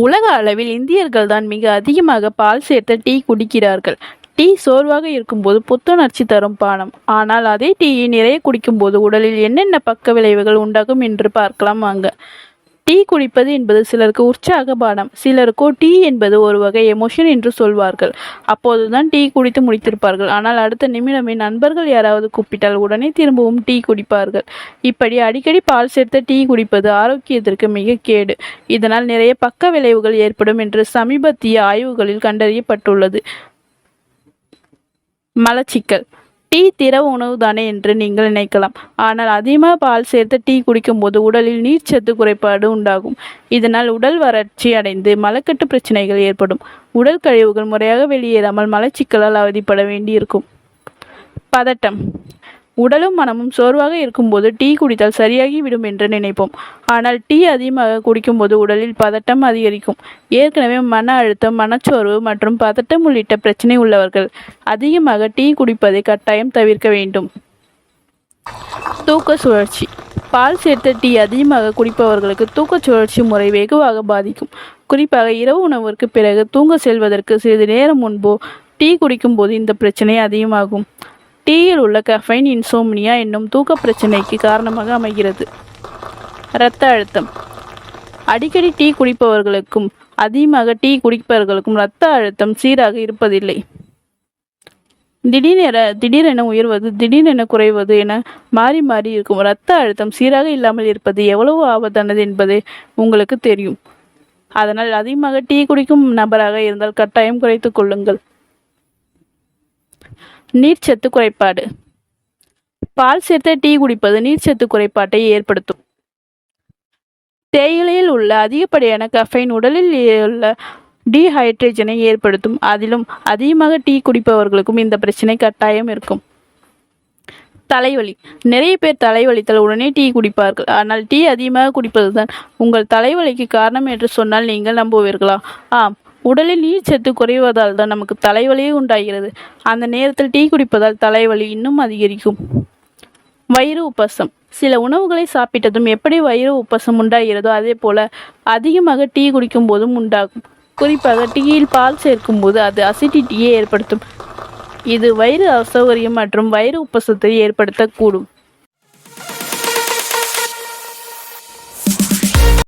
உலக அளவில் இந்தியர்கள் தான் மிக அதிகமாக பால் சேர்த்த டீ குடிக்கிறார்கள். டீ சோர்வாக இருக்கும்போது புத்துணர்ச்சி தரும் பானம். ஆனால் அதே டீயை நிறைய குடிக்கும்போது உடலில் என்னென்ன பக்க விளைவுகள் உண்டாகும் என்று பார்க்கலாம் வாங்க. டீ குடிப்பது என்பது சிலருக்கு உற்சாக பானம் சிலருக்கோ டீ என்பது ஒரு வகை எமோஷன் என்று சொல்வார்கள். அப்போதுதான் டீ குடித்து முடித்திருப்பார்கள். ஆனால் அடுத்த நிமிடமே நண்பர்கள் யாராவது கூப்பிட்டால் உடனே திரும்பவும் டீ குடிப்பார்கள். இப்படி அடிக்கடி பால் சேர்த்த டீ குடிப்பது ஆரோக்கியத்திற்கு மிக கேடு. இதனால் நிறைய பக்க விளைவுகள் ஏற்படும் என்று சமீபத்திய ஆய்வுகளில் கண்டறியப்பட்டுள்ளது. மலச்சிக்கல். டீ திரவ உணவு தானே என்று நீங்கள் நினைக்கலாம். ஆனால் அதிகமாக பால் சேர்த்து டீ குடிக்கும்போது உடலில் நீர்ச்சத்து குறைபாடு உண்டாகும். இதனால் உடல் வறட்சி அடைந்து மலக்கட்டு பிரச்சனைகள் ஏற்படும். உடல் கழிவுகள் முறையாக வெளியேறாமல் மலச்சிக்கலால் அவதிப்பட வேண்டியிருக்கும். பதட்டம். உடலும் மனமும் சோர்வாக இருக்கும்போது டீ குடித்தால் சரியாகி விடும் என்று நினைப்போம். ஆனால் டீ அதிகமாக குடிக்கும்போது உடலில் பதட்டம் அதிகரிக்கும். ஏற்கனவே மன அழுத்தம் மனச்சோர்வு மற்றும் பதட்டம் உள்ளிட்ட பிரச்சனை உள்ளவர்கள் அதிகமாக டீ குடிப்பதை கட்டாயம் தவிர்க்க வேண்டும். தூக்க சுழற்சி. பால் சேர்த்த டீ அதிகமாக குடிப்பவர்களுக்கு தூக்க சுழற்சி முறை வெகுவாக பாதிக்கும். குறிப்பாக இரவு உணவிற்கு பிறகு தூங்க செல்வதற்கு சிறிது நேரம் முன்போ டீ குடிக்கும்போது இந்த பிரச்சனை அதிகமாகும். டீயில் உள்ள கஃபைன் இன்சோம்னியா என்னும் தூக்க பிரச்சனைக்கு காரணமாக அமைகிறது. இரத்த அழுத்தம். அடிக்கடி டீ குடிப்பவர்களுக்கும் அதிகமாக டீ குடிப்பவர்களுக்கும் இரத்த அழுத்தம் சீராக இருப்பதில்லை. திடீரென திடீரென உயர்வது திடீரென குறைவது என மாறி மாறி இருக்கும். இரத்த அழுத்தம் சீராக இல்லாமல் இருப்பது எவ்வளவு ஆபத்தானது என்பது உங்களுக்கு தெரியும். அதனால் அதிகமாக டீ குடிக்கும் நபராக இருந்தால் கட்டாயம் குறைத்து கொள்ளுங்கள். நீர்ச்சத்து குறைபாடு. பால் சேர்த்த டீ குடிப்பது நீர்ச்சத்து குறைபாட்டை ஏற்படுத்தும். தேயிலையில் உள்ள அதிகப்படியான கஃபைன் உடலில் உள்ள டீஹைட்ரேஜனை ஏற்படுத்தும். அதிலும் அதிகமாக டீ குடிப்பவர்களுக்கும் இந்த பிரச்சனை கட்டாயம் இருக்கும். தலைவலி. நிறைய பேர் தலைவலித்தால் உடனே டீ குடிப்பார்கள். ஆனால் டீ அதிகமாக குடிப்பதுதான் உங்கள் தலைவலிக்கு காரணம் என்று சொன்னால் நீங்கள் நம்புவீர்களா? ஆம். உடலில் நீர்ச்சத்து குறைவதால் தான் நமக்கு தலைவலியே உண்டாகிறது. அந்த நேரத்தில் டீ குடிப்பதால் தலைவலி இன்னும் அதிகரிக்கும். வயிறு உப்பசம். சில உணவுகளை சாப்பிட்டதும் எப்படி வயிறு உப்பசம் உண்டாகிறதோ அதே போல அதிகமாக டீ குடிக்கும் போதும் உண்டாகும். குறிப்பாக டீயில் பால் சேர்க்கும் போது அது அசிடிட்டியை ஏற்படுத்தும். இது வயிறு அசௌகரியம் மற்றும் வயிறு உப்பசத்தை ஏற்படுத்தக்கூடும்.